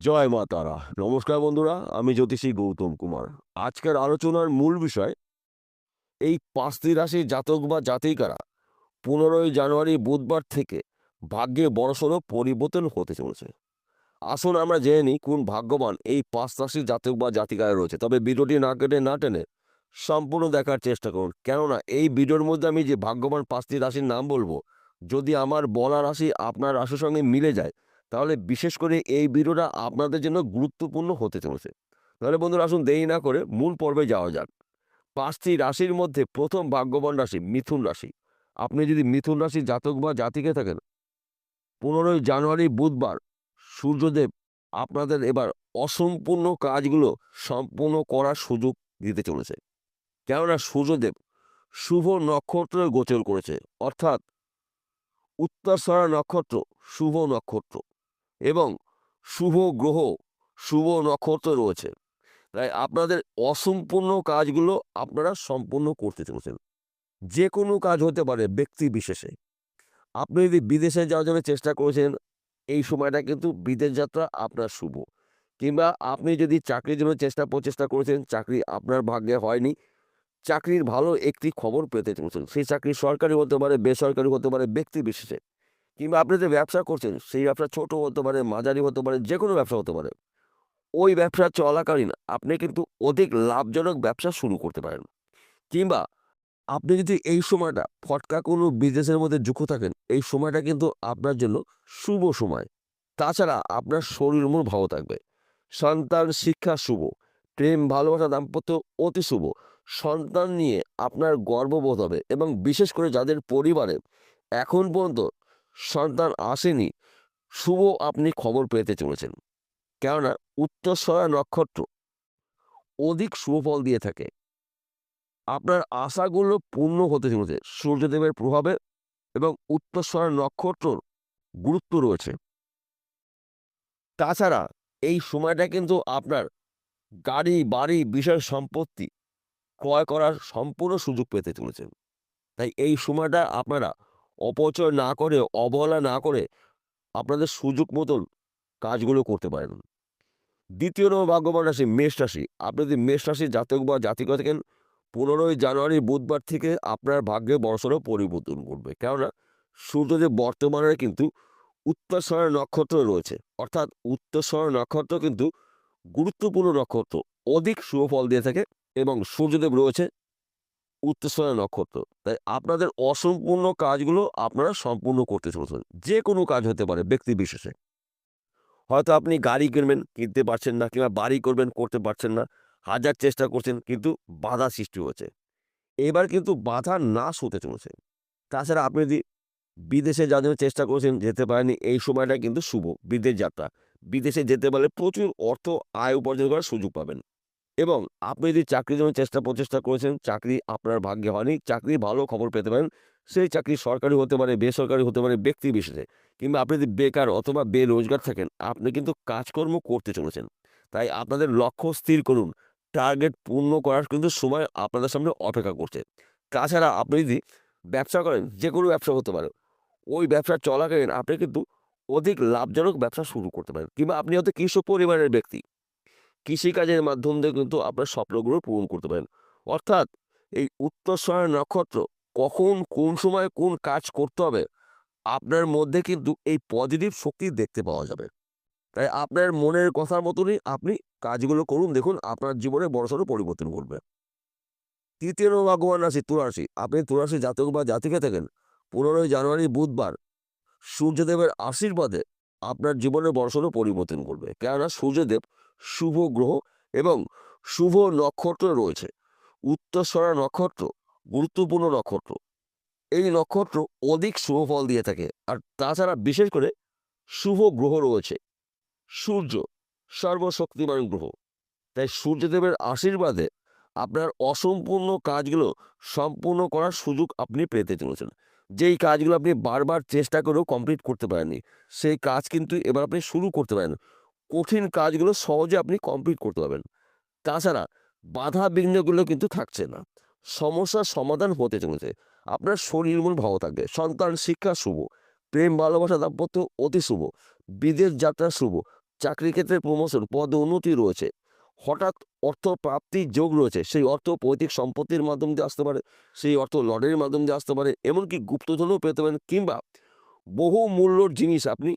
জয় মা তারা। নমস্কার বন্ধুরা, আমি জ্যোতিষী গৌতম কুমার। আজকের আলোচনার মূল বিষয়, এই পাঁচটি রাশির জাতক বা জাতিকারা পনেরোই জানুয়ারি বুধবার থেকে ভাগ্যে বড়সড় পরিবর্তন হতে চলেছে। আসুন আমরা জেনে নিই কোন ভাগ্যবান এই পাঁচ রাশির জাতক বা জাতিকায় রয়েছে। তবে ভিডিওটি না কেটে, না টেনে সম্পূর্ণ দেখার চেষ্টা করুন। কেননা এই ভিডিওর মধ্যে আমি যে ভাগ্যবান পাঁচটি রাশির নাম বলব, যদি আমার বলা রাশি আপনার রাশির সঙ্গে মিলে যায় তাহলে বিশেষ করে এই ভিডিওটা আপনাদের জন্য গুরুত্বপূর্ণ হতে চলেছে। তাহলে বন্ধুরা আসুন দেরি না করে মূল পর্বে যাওয়া যাক। পাঁচটি রাশির মধ্যে প্রথম ভাগ্যবান রাশি মিথুন রাশি। আপনি যদি মিথুন রাশির জাতক বা জাতিকে থাকেন, পনেরোই জানুয়ারি বুধবার সূর্যদেব আপনাদের এবার অসম্পূর্ণ কাজগুলো সম্পূর্ণ করার সুযোগ দিতে চলেছে। কেননা সূর্যদেব শুভ নক্ষত্রে গোচর করেছে। অর্থাৎ উত্তর উত্তরসরা নক্ষত্র শুভ নক্ষত্র। এবং শুভ গ্রহ, শুভ নক্ষত্র রয়েছে। তাই আপনাদের অসম্পূর্ণ কাজগুলো আপনারা সম্পূর্ণ করতে চলেছেন। যে কোনো কাজ হতে পারে ব্যক্তি বিশেষে। আপনি যদি বিদেশে যাওয়ার জন্য চেষ্টা করেছেন, এই সময়টা কিন্তু বিদেশ যাত্রা আপনার শুভ। কিংবা আপনি যদি চাকরির জন্য চেষ্টা প্রচেষ্টা করেছেন, চাকরি আপনার ভাগ্যে হয়নি, চাকরির ভালো একটি খবর পেতে চলেছেন। সেই চাকরি সরকারি হতে পারে, বেসরকারি হতে পারে, ব্যক্তি বিশেষে। কিংবা আপনি যে ব্যবসা করছেন, সেই ব্যবসা ছোট হতে পারে, মাঝারি হতে পারে যে কোনো ব্যবসা হতে পারে, ওই ব্যবসা চলাকালীন আপনি কিন্তু অধিক লাভজনক ব্যবসা শুরু করতে পারেন। কিংবা আপনি যদি এই সময়টা ফটকা কোনো বিজনেসের মধ্যে যুক্ত থাকেন, এই সময়টা কিন্তু আপনার জন্য শুভ সময়। তাছাড়া আপনার শরীর মন ভালো থাকবে। সন্তান শিক্ষা শুভ, প্রেম, ভালোবাসা, দাম্পত্য অতি শুভ। সন্তান নিয়ে আপনার গর্ববোধ হবে এবং বিশেষ করে যাদের পরিবারে এখন পর্যন্ত সন্তান আসেনি। শুভ আপনি খবর পেতে চলেছেন। কেননা উত্তরসরা নক্ষত্র অধিক শুভ ফল দিয়ে থাকে। আপনার আশাগুলো পূর্ণ হতে চলেছে। সূর্যদেবের প্রভাবে এবং উত্তরসরা নক্ষত্রর গুরুত্ব রয়েছে। তাছাড়া এই সময়টা কিন্তু আপনার গাড়ি, বাড়ি বিষয় সম্পত্তি ক্রয় করার সম্পূর্ণ সুযোগ পেতে চলেছেন তাই এই সময়টা আপনারা অপচয় না করে, অবহেলা না করে আপনাদের সুযোগ মতন কাজগুলো করতে পারেন। দ্বিতীয় নম্বর ভাগ্যবান রাশি, মেষ রাশি। আপনি যদি মেষ রাশি জাতক বা জাতিকা থাকেন, পনেরোই জানুয়ারি বুধবার থেকে আপনার ভাগ্যে বড়সড় পরিবর্তন করবে কেননা সূর্যদেব বর্তমানে কিন্তু উত্তরসরা নক্ষত্র রয়েছে। অর্থাৎ উত্তরসরা নক্ষত্র কিন্তু গুরুত্বপূর্ণ নক্ষত্র। অধিক শুভ ফল দিয়ে থাকে এবং সূর্যদেব রয়েছে উত্তরসরা নক্ষত্র। তাই আপনাদের অসম্পূর্ণ কাজগুলো আপনারা সম্পূর্ণ করতে চলেছেন। যে কোনো কাজ হতে পারে ব্যক্তি বিশেষে। হয়তো আপনি গাড়ি কিনবেন, কিনতে পারছেন না কিংবা বাড়ি করবেন, করতে পারছেন না। হাজার চেষ্টা করছেন, কিন্তু বাধা সৃষ্টি হয়েছে। এবার কিন্তু বাধা নাশ হতে চলেছে। তাছাড়া আপনি যদি বিদেশে যাওয়ার চেষ্টা করছেন, যেতে পারেনি এই সময়টা কিন্তু শুভ। বিদেশ যাত্রা। বিদেশে যেতে পারলে প্রচুর অর্থ আয় উপার্জন করার সুযোগ পাবেন। এবং আপনি যদি চাকরির জন্য চেষ্টা প্রচেষ্টা করেছেন, চাকরি আপনার ভাগ্যে হয়নি, চাকরি ভালো খবর পেতে পারেন, সেই চাকরি সরকারি হতে পারে, বেসরকারি হতে পারে, ব্যক্তি বিশেষে। কিংবা আপনি যদি বেকার অথবা বেরোজগার থাকেন, আপনি কিন্তু কাজকর্ম করতে চলেছেন। তাই আপনাদের লক্ষ্য স্থির করুন। টার্গেট পূর্ণ করার কিন্তু সময় আপনাদের সামনে অপেক্ষা করছে। তাছাড়া আপনি যদি ব্যবসা করেন যে কোনো ব্যবসা হতে পারে, ওই ব্যবসা চলাকালীন আপনি কিন্তু অধিক লাভজনক ব্যবসা শুরু করতে পারেন। কিংবা আপনি হয়তো কৃষক পরিবারের ব্যক্তি। কৃষিকাজের মাধ্যম দিয়ে কিন্তু আপনার স্বপ্নগুলো পূরণ করতে পারেন। অর্থাৎ এই উত্তরসরা নক্ষত্র কখন, কোন সময় কোন কাজ করতে হবে, আপনার মধ্যে কিন্তু এই পজিটিভ শক্তি দেখতে পাওয়া যাবে। তাই আপনার মনের কথার মতনই আপনি কাজগুলো করুন, দেখুন আপনার জীবনে বড়সড় পরিবর্তন ঘটবে। তৃতীয় ভগবান রাশি, তুলারাশি। আপনি তুলারাশি জাতক বা জাতিকে থাকেন। পনেরোই জানুয়ারি, বুধবার সূর্যদেবের আশীর্বাদে আপনার জীবনে বড়সড় পরিবর্তন করবে কেননা সূর্যদেব শুভ গ্রহ এবং শুভ নক্ষত্র রয়েছে। উত্তরসরা নক্ষত্র, গুরুত্বপূর্ণ নক্ষত্র। এই নক্ষত্র অধিক শুভ ফল দিয়ে থাকে আর তাছাড়া বিশেষ করে শুভ গ্রহ রয়েছে। সূর্য সর্বশক্তিমান গ্রহ। তাই সূর্যদেবের আশীর্বাদে আপনার অসম্পূর্ণ কাজগুলো সম্পূর্ণ করার সুযোগ আপনি পেতে চলেছেন। যেই কাজগুলো আপনি বারবার চেষ্টা করেও কমপ্লিট করতে পারেননি, সেই কাজ কিন্তু এবার আপনি শুরু করতে পারেন। কঠিন কাজগুলো সহজে আপনি কমপ্লিট করতে পারবেন। তাছাড়া বাধা বিঘ্নগুলো কিন্তু থাকছে না। সমস্যার সমাধান হতে চলেছে। আপনার শরীর মন ভালো থাকবে। সন্তান শিক্ষা শুভ। প্রেম, ভালোবাসা, দাম্পত্য অতি শুভ। বিদেশ যাত্রা শুভ। চাকরি ক্ষেত্রে প্রমোশন পদ উন্নতি রয়েছে। হঠাৎ অর্থ প্রাপ্তির যোগ রয়েছে। সেই অর্থ পৈতৃক সম্পত্তির মাধ্যম দিয়ে আসতে পারে। সেই অর্থ লটারির মাধ্যম দিয়ে আসতে পারে। এমনকি গুপ্তধনও পেতে পারেন। কিংবা বহু মূল্যর জিনিস আপনি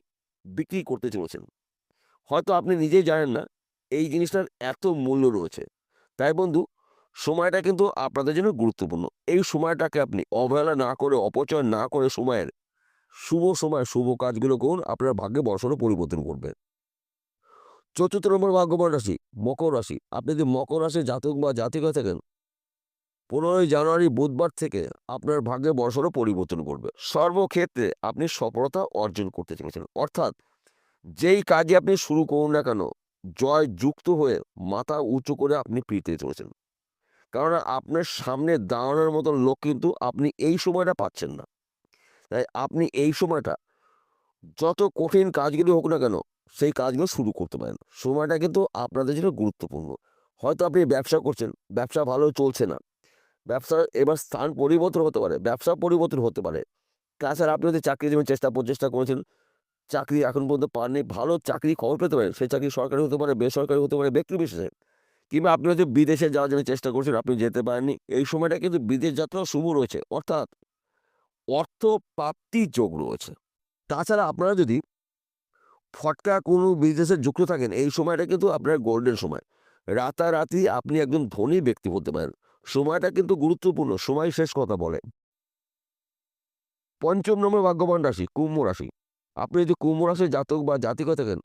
বিক্রি করতে চলেছেন। হয়তো আপনি নিজেই জানেন না, এই জিনিসটার এত মূল্য রয়েছে। তাই বন্ধু, সময়টা কিন্তু আপনাদের জন্য গুরুত্বপূর্ণ। এই সময়টাকে আপনি অবহেলা না করে, অপচয় না করে সময়ের শুভ সময়, শুভ কাজগুলো করুন, আপনার ভাগ্যে বড়সড় পরিবর্তন করবে চতুর্থ নম্বর ভাগ্যবান রাশি, মকর রাশি। আপনি যদি মকর রাশি জাতক বা জাতিকা থাকেন, পনেরোই জানুয়ারি বুধবার থেকে আপনার ভাগ্যে বড়সড় পরিবর্তন করবে সর্বক্ষেত্রে আপনি সফলতা অর্জন করতে চলেছেন। অর্থাৎ যেই কাজে আপনি শুরু করুন না কেন, জয় যুক্ত হয়ে মাথা উঁচু করে আপনি ফিরতে চলেছেন। কারণ আপনার সামনে দাঁড়ানোর মতন লোক কিন্তু আপনি এই সময়টা পাচ্ছেন না। তাই আপনি এই সময়টা যত কঠিন কাজগুলি হোক না কেন, সেই কাজগুলো শুরু করতে পারেন। সময়টা কিন্তু আপনাদের জন্য গুরুত্বপূর্ণ। হয়তো আপনি ব্যবসা করছেন, ব্যবসা ভালো চলছে না। ব্যবসার এবার স্থান পরিবর্তন হতে পারে, ব্যবসা পরিবর্তন হতে পারে। তাছাড়া আপনি যদি চাকরি জীবন চেষ্টা প্রচেষ্টা করেছেন চাকরি এখন পর্যন্ত পাননি, ভালো চাকরি খবর পেতে পারেন। সেই চাকরি সরকারি হতে পারে, বেসরকারি হতে পারে, ব্যক্তি বিশেষে। কিংবা আপনি হয়তো বিদেশে যাওয়ার জন্য চেষ্টা করছেন, আপনি যেতে পারেননি। এই সময়টা কিন্তু বিদেশ যাত্রা শুভ রয়েছে। অর্থাৎ অর্থ প্রাপ্তির যোগ রয়েছে। তাছাড়া আপনারা যদি ফটকা কোনো বিজনেসে যুক্ত থাকেন, এই সময়টা কিন্তু আপনার গোল্ডেন সময়। রাতারাতি আপনি একজন ধনী ব্যক্তি হতে পারেন। সময়টা কিন্তু গুরুত্বপূর্ণ, সময় শেষ কথা বলে। পঞ্চম নম্বর ভাগ্যবান রাশি, কুম্ভ রাশি। আপনি যদি কুম্ভ রাশির জাতক বা জাতিকা থাকেন,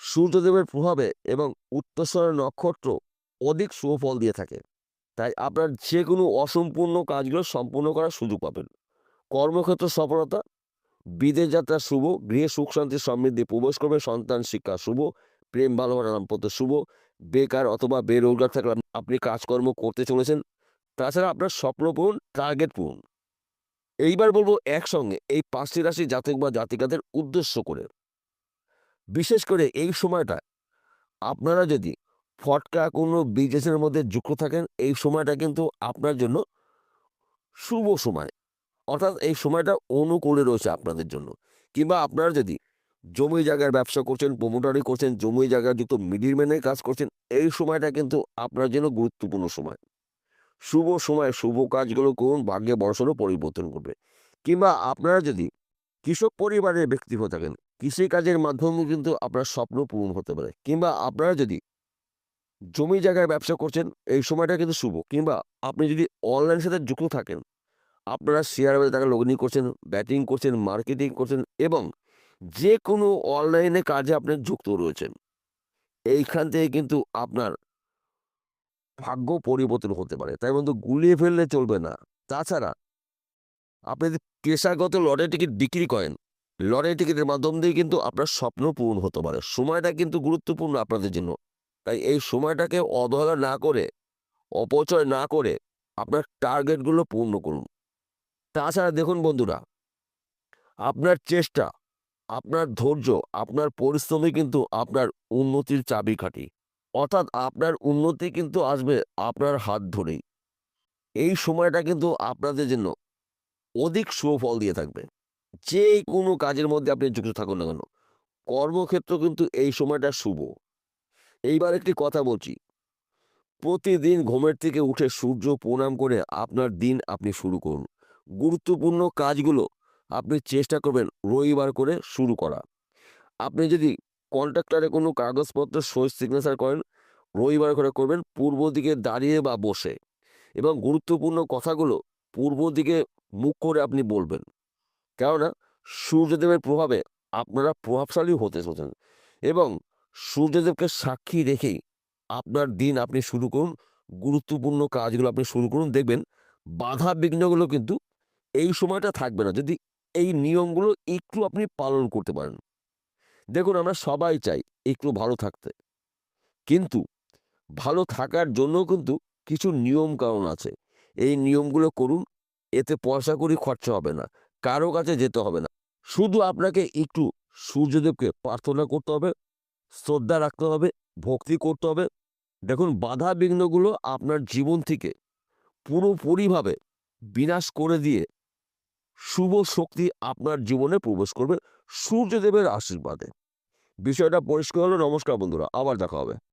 সূর্যদেবের প্রভাবে এবং উত্তরস্বর নক্ষত্র অধিক সুফল দিয়ে থাকে। তাই আপনার যে কোনো অসম্পূর্ণ কাজগুলো সম্পূর্ণ করার সুযোগ পাবেন। কর্মক্ষেত্র সফলতা, বিদেশ যাত্রা শুভ, গৃহে সুখ শান্তি সমৃদ্ধি, প্রবেশ করবে সন্তান শিক্ষা শুভ, প্রেম ভালোবাসা দাম্পত্য শুভ, বেকার অথবা বেরোজগার থাকলে আপনি কাজকর্ম করতে চলেছেন। তাছাড়া আপনার স্বপ্ন পূরণ টার্গেট পূরণ। এইবার বলব একসঙ্গে এই পাঁচটি রাশি জাতক বা জাতিকাদের উদ্দেশ্য করে। বিশেষ করে এই সময়টা আপনারা যদি ফটকা কোনো বিজনেসের মধ্যে যুক্ত থাকেন, এই সময়টা কিন্তু আপনার জন্য শুভ সময়। অর্থাৎ এই সময়টা অনুকূলে রয়েছে আপনাদের জন্য। কিংবা আপনারা যদি জমি জায়গার ব্যবসা করছেন প্রমোটারি করছেন, জমি জায়গায় যুক্ত মিডিলম্যানের কাজ করছেন, এই সময়টা কিন্তু আপনার জন্য গুরুত্বপূর্ণ সময়। শুভ সময় শুভ কাজগুলো করুন, ভাগ্যে বড়সড় পরিবর্তন করবে কিংবা আপনারা যদি কৃষক পরিবারের ব্যক্তি হয়ে থাকেন, কৃষিকাজের মাধ্যমে কিন্তু আপনার স্বপ্ন পূরণ হতে পারে। কিংবা আপনারা যদি জমি জায়গায় ব্যবসা করছেন, এই সময়টা কিন্তু শুভ। কিংবা আপনি যদি অনলাইনের সাথে যুক্ত থাকেন, আপনারা শেয়ার বাজারে টাকা লগ্নি করছেন ব্যাটিং করছেন মার্কেটিং করছেন এবং যে কোনো অনলাইনে কাজে আপনি যুক্ত রয়েছেন। এইখান থেকে কিন্তু আপনার ভাগ্য পরিবর্তন হতে পারে। তাই বন্ধু, গুলিয়ে ফেললে চলবে না। তাছাড়া, আপনি যদি পেশাগত লটারি টিকিট বিক্রি করেন, লটারি টিকিটের মাধ্যম দিয়ে কিন্তু আপনার স্বপ্ন পূরণ হতে পারে। সময়টা কিন্তু গুরুত্বপূর্ণ আপনাদের জন্য। তাই এই সময়টাকে অবহেলা না করে, অপচয় না করে আপনার টার্গেটগুলো পূর্ণ করুন। তাছাড়া দেখুন বন্ধুরা, আপনার চেষ্টা, আপনার ধৈর্য, আপনার পরিশ্রমই কিন্তু আপনার উন্নতির চাবিকাঠি। অর্থাৎ আপনার উন্নতি কিন্তু আসবে আপনার হাত ধরেই। এই সময়টা কিন্তু আপনাদের জন্য অধিক সুফল দিয়ে থাকবে। যে কোনো কাজের মধ্যে আপনি যুক্ত থাকুন না কেন, কর্মক্ষেত্র কিন্তু এই সময়টা শুভ। এইবার একটি কথা বলছি, প্রতিদিন ঘুমের থেকে উঠে সূর্য প্রণাম করে আপনার দিন আপনি শুরু করুন। গুরুত্বপূর্ণ কাজগুলো আপনি চেষ্টা করবেন রবিবার করে শুরু করা। আপনি যদি কন্ট্রাক্টরে কোনো কাগজপত্র, সই সিগনেচার করেন রবিবার করে করবেন পূর্ব দিকে দাঁড়িয়ে বা বসে। এবং গুরুত্বপূর্ণ কথাগুলো পূর্ব দিকে মুখ করে আপনি বলবেন। কেননা, সূর্যদেবের প্রভাবে আপনারা প্রভাবশালী হতে চলেছেন এবং সূর্যদেবকে সাক্ষী রেখেই আপনার দিন আপনি শুরু করুন, গুরুত্বপূর্ণ কাজগুলো আপনি শুরু করুন। দেখবেন বাধা বিঘ্নগুলো কিন্তু এই সময়টা থাকবে না। যদি এই নিয়মগুলো একটু আপনি পালন করতে পারেন। দেখুন, আমরা সবাই চাই একটু ভালো থাকতে। কিন্তু ভালো থাকার জন্য কিন্তু কিছু নিয়ম কারণ আছে। এই নিয়মগুলো করুন, এতে পয়সা করি খরচা হবে না, কারও কাছে যেতে হবে না। শুধু আপনাকে একটু সূর্যদেবকে প্রার্থনা করতে হবে, শ্রদ্ধা রাখতে হবে, ভক্তি করতে হবে। দেখুন বাধা বিঘ্নগুলো আপনার জীবন থেকে পুরোপুরিভাবে বিনাশ করে দিয়ে শুভ শক্তি আপনার জীবনে প্রবেশ করবে সূর্যদেবের আশীর্বাদে। বিষয়টা পরিষ্কার হলো, নমস্কার বন্ধুরা, আবার দেখা হবে।